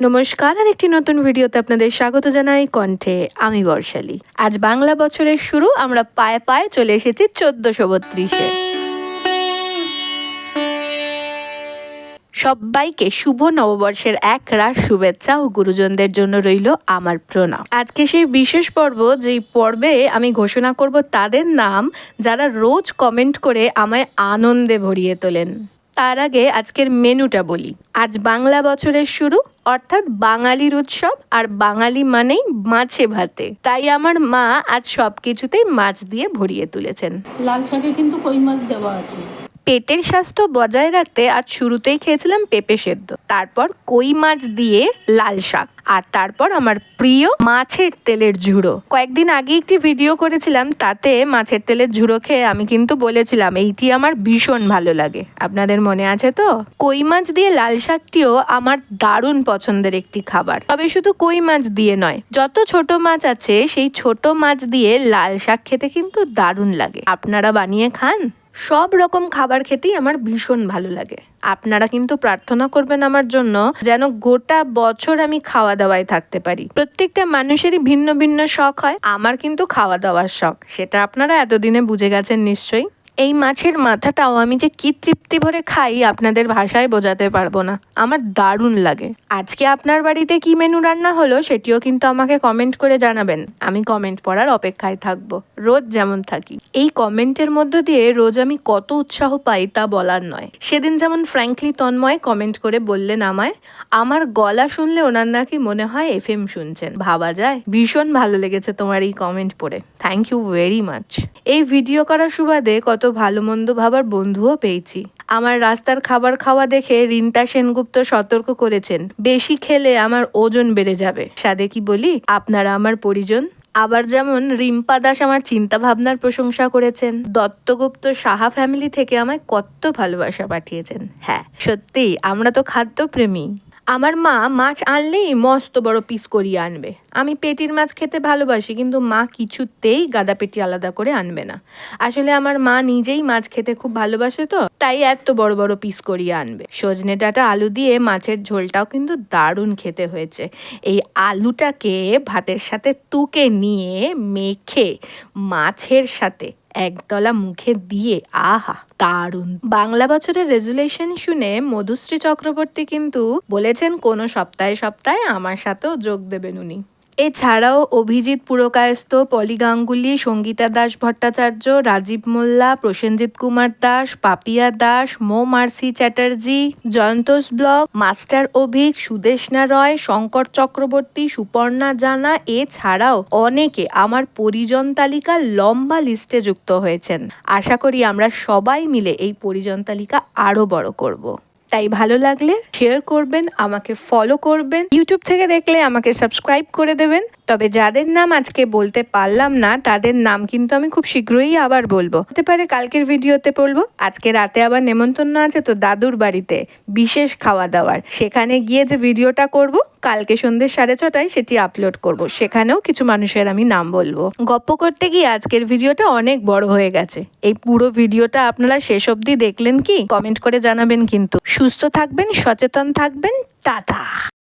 নমস্কার আর একটি নতুন ভিডিওতে আপনাদের স্বাগত জানাই কণ্ঠে, আমি বর্ষালী। আজ বাংলা বছরের শুরু, আমরা পায়ে পায়ে চলে এসেছি চোদ্দশো বত্রিশে। সবাইকে শুভ নববর্ষের এক রাস শুভেচ্ছা ও গুরুজনদের জন্য রইল আমার প্রণাম। আজকে সেই বিশেষ পর্ব, যেই পর্বে আমি ঘোষণা করব তাদের নাম, যারা রোজ কমেন্ট করে আমায় আনন্দে ভরিয়ে তোলেন। তার আগে আজকের মেনুটা বলি। আজ বাংলা বছরের শুরু, অর্থাৎ বাঙালির উৎসব, আর বাঙালি মানেই মাছে ভাতে। তাই আমার মা আজ সব কিছুতেই মাছ দিয়ে ভরিয়ে তুলেছেন। লাল শাকে কিন্তু কই মাছ দেওয়া আছে? পেটের স্বাস্থ্য বজায় রাখতে আজ শুরুতেই খেয়েছিলাম পেঁপে সেদ্ধ। তারপর কই মাছ দিয়ে লাল শাক। আর তারপর আমার প্রিয় মাছের তেলের ঝুড়ো। কয়েকদিন আগে একটি ভিডিও করেছিলাম, তাতে মাছের তেলের ঝুড়ো খেয়ে আমি কিন্তু বলেছিলাম, এইটি আমার ভীষণ ভালো লাগে। আপনাদের মনে আছে তো? কই মাছ দিয়ে লাল শাকটিও আমার দারুণ পছন্দের একটি খাবার। তবে শুধু কই মাছ দিয়ে নয়, যত ছোট মাছ আছে, সেই ছোট মাছ দিয়ে লাল শাক খেতে কিন্তু দারুণ লাগে। আপনারা বানিয়ে খান? সব রকম খাবার খেতেই আমার ভীষণ ভালো লাগে। আপনারা কিন্তু প্রার্থনা করবেন আমার জন্য যেন গোটা বছর আমি খাওয়া দাওয়ায় থাকতে পারি। প্রত্যেকটা মানুষেরই ভিন্ন ভিন্ন শখ হয়, আমার কিন্তু খাওয়া দাওয়ার শখ। সেটা আপনারা এতদিনে বুঝে গেছেন নিশ্চয়ই। এই মাছের মাথাটাও আমি যে কি তৃপ্তি ভরে খাই আপনাদের ভাষায় বোঝাতে পারব না। আমার দারুণ লাগে। আজকে আপনার বাড়িতে কি মেনু রান্না হলো সেটিও কিন্তু আমাকে কমেন্ট করে জানাবেন। আমি কমেন্ট পড়ার অপেক্ষায় থাকব। রোজ যেমন থাকি। এই কমেন্টের মধ্য দিয়ে রোজ আমি কত উৎসাহ পাই তা বলার নয়। সেদিন যেমন ফ্র্যাঙ্কলি তন্ময় কমেন্ট করে বললেন আমায়, আমার গলা শুনলে ওনার নাকি মনে হয় এফ এম শুনছেন। ভাবা যায়। ভীষণ ভালো লেগেছে তোমার এই কমেন্ট পড়ে। থ্যাংক ইউ ভেরি মাচ এই ভিডিও করার সুবাদে কত ভালো মন্দ ভাবার বন্ধুও পেয়েছি। আমার রাস্তার খাবার খাওয়া দেখে রিন্তা সেনগুপ্ত সতর্ক করেছেন, বেশি খেলে আমার ওজন বেড়ে যাবে। সাদে কি বলি? আপনারা আমার পরিজন। আবার যেমন রিম্পা দাস আমার চিন্তা ভাবনার প্রশংসা করেছেন। দত্তগুপ্ত সাহা ফ্যামিলি থেকে আমায় কত ভালোবাসা পাঠিয়েছেন। হ্যাঁ সত্যি আমরা তো খাদ্যপ্রেমী। আমার মা মাছ আনলেই মস্ত বড় পিস করিয়ে আনবে। আমি পেটির মাছ খেতে ভালোবাসি, কিন্তু মা কিছুতেই গাদা পেটি আলাদা করে আনবে না। আসলে আমার মা নিজেই মাছ খেতে খুব ভালোবাসে তো, তাই এত বড় বড় পিস করিয়ে আনবে। সজনে ডাঁটা আলু দিয়ে মাছের ঝোলটাও কিন্তু দারুণ খেতে হয়েছে। এই আলুটাকে ভাতের সাথে তুকে নিয়ে মেখে মাছের সাথে একদলা মুখে দিয়ে, আহা, দারুণ। বাংলা বছরের রেজুলেশন শুনে মধুশ্রী চক্রবর্তী কিন্তু বলেছেন, কোনো সপ্তাহে সপ্তাহে আমার সাথেও যোগ দেবেন উনি। এছাড়াও অভিজিৎ পুরকায়স্থ পলি গাঙ্গুলি সঙ্গীতা দাস ভট্টাচার্য, রাজীব মোল্লা, প্রসেনজিৎ কুমার দাস, পাপিয়া দাস, মো mercy Chatterjee, জয়ন্তোষ block, master Abhik Sudeshna Roy Shankar Chakraborty, Suparna Jana এছাড়াও অনেকে আমার পরিজন তালিকা লম্বা লিস্টে যুক্ত হয়েছেন। আশা করি আমরা সবাই মিলে এই পরিজন তালিকা আরও বড় করব। তাই ভালো লাগলে শেয়ার করবেন, আমাকে ফলো করবেন। ইউটিউব থেকে দেখলে আমাকে সাবস্ক্রাইব করে দেবেন। তবে যাদের নাম আজকে বলতে পারলাম না, তাদের নাম কিন্তু আমি খুব শীঘ্রই আবার বলব। হতে পারে কালকের ভিডিওতে বলব, আজকে রাতে আবার নেমন্তন্ন আছে তো দাদুর বাড়িতে বিশেষ খাওয়া দাওয়ার। সেখানে গিয়ে যে ভিডিওটা করব কালকে সন্ধ্যে সাড়ে ছটায় সেটি আপলোড করব। সেখানেও কিছু মানুষের আমি নাম বলব। গপ্প করতে গিয়ে আজকের ভিডিওটা অনেক বড় হয়ে গেছে। এই পুরো ভিডিওটা আপনারা শেষ অবধি দেখলেন কি? কমেন্ট করে জানাবেন কিন্তু। সুস্থ থাকবেন, সচেতন থাকবেন, টাটা!